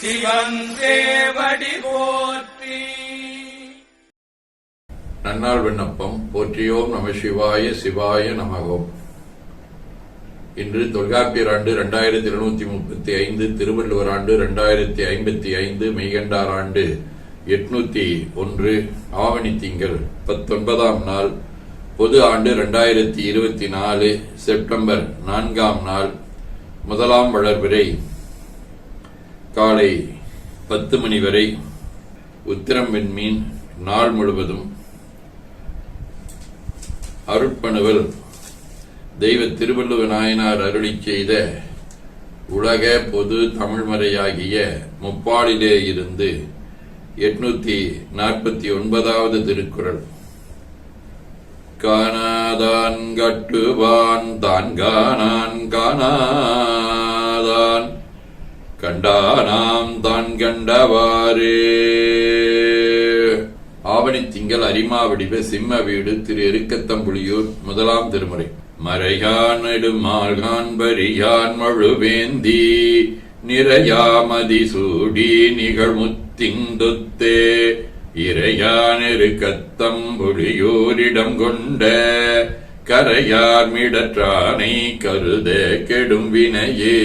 சிவன் போற்றி. நன்னாள் விண்ணப்பம். போற்றியோம் நம சிவாய சிவாய நமகோம். இன்று தொல்காப்பியர் ஆண்டு இரண்டாயிரத்தி இருநூத்தி முப்பத்தி ஐந்து திருவள்ளுவர் ஆண்டு இரண்டாயிரத்தி ஐம்பத்தி ஐந்து மெய்கண்டார் ஆண்டு எட்நூத்தி ஒன்று ஆவணி திங்கள் பத்தொன்பதாம் நாள் பொது ஆண்டு இரண்டாயிரத்தி இருபத்தி நாலு செப்டம்பர் நான்காம் நாள் முதலாம் வளர்பிறை. காலை பத்து மணி வரை உத்திரம் வெண்மீன் நாள் முழுவதும் அருட்பணுவல் தெய்வ திருவள்ளுவ நாயனார் அருளி செய்த உலக பொது தமிழ்மறையாகிய முப்பாலிலே இருந்து எட்நூத்தி நாற்பத்தி ஒன்பதாவது திருக்குறள். காணாதான் கட்டுவான் தான் காணான் காணா கண்டானாம் தான் கண்டவாறு. ஆவணி திங்கள் அரிமா வடிவ சிம்ம வீடு திரு எருக்கத்தம்புலியூர் முதலாம் திருமுறை. மறையான் நெடுமாள்கான் பரியான் மழுவேந்தி நிறையாமதி சூடி நிகழ்முத்திந்துத்தே இறையான் எருக்கத்தம்புலியூரிடம் கொண்ட கரையார் மிடற்றானை கருத கெடும் வினையே.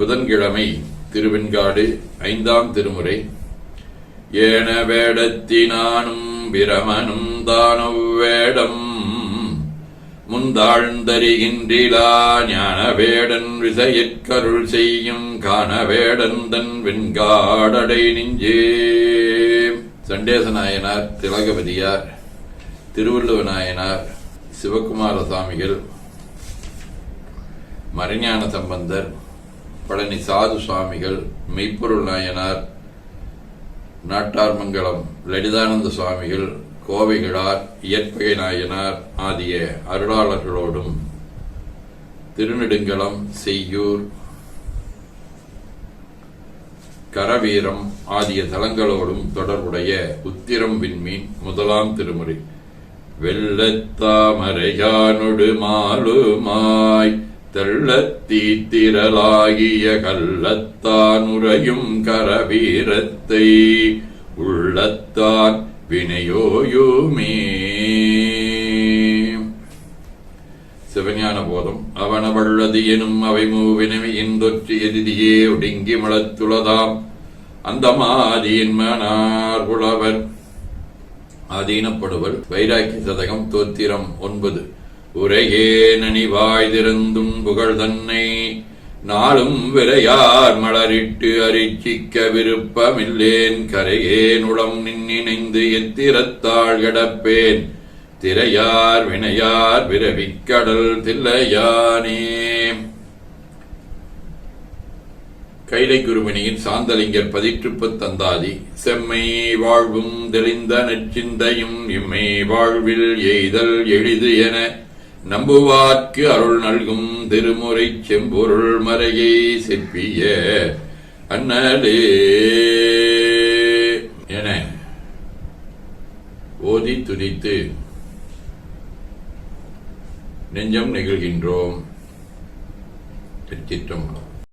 புதன்கிழமை திருவெண்காடு ஐந்தாம் திருமுறை. ஏன வேடத்தினானும் பிரமனும் தானவ் வேடம். முந்தாழ்ந்தறிகின்றிலா ஞான வேடன் விசையற்கருள் செய்யும் காண வேடன் தன் வெண்காடடை நெஞ்சே. சண்டேச நாயனார் திலகபதியார் திருவள்ளுவ நாயனார் சிவகுமார சுவாமிகள் மறைஞான சம்பந்தர் பழனி சாது சுவாமிகள் மெய்ப்பொருள் நாயனார் நாட்டார்மங்கலம் லலிதானந்த சுவாமிகள் கோவைகளார் இயற்பகை நாயனார் ஆகிய அருளாளர்களோடும் திருநெடுங்கலம் செய்யூர் கரவீரம் ஆகிய தலங்களோடும் தொடர்புடைய உத்திரம் விண்மீன் முதலாம் திருமுறை. வெள்ளத்தாமரையானொடு மாலுமாய் தெள்ளத்தீத்திரலாகிய கள்ளத்தான் உறையும் கரவீரத்தை உள்ளத்தான் வினையோயுமே. சிவஞான போதம். அவனவள்ளது எனும் அவை மூவினவை இந்தொற்று எதிரியே ஒடுங்கி மலத்துளதாம் அந்த மாதியின் மனார் புலவர் ஆதீனப்படுவர். வைராக்கிய சதகம் தோத்திரம் ஒன்பது. உரையே நனிவாய் திறந்தும் புகழ் தன்னை. நாளும் விரையார் மலரிட்டு அரிச்சிக்க விருப்பமில்லேன். கரையேன் உளம் நின்னிணைந்து எத்திரத்தாள் கிடப்பேன். திரையார் வினையார் விரவிக் கடல் தில்லையானே. கைலை குருமணியின் சாந்தலிங்கர் பதிற்றுப்பு தந்தாதி. செம்மை வாழ்வும் தெளிந்த நெச்சிந்தையும் இம்மை வாழ்வில் எய்தல் எளிது என நம்புவார்க்கு அருள் நல்கும் திருமுறை செம்பொருள் மறையை செப்பிய அண்ணலே. என ஓதி துதித்து நெஞ்சம் நிகழ்கின்றோம். திருச்சிற்றம்பலம்.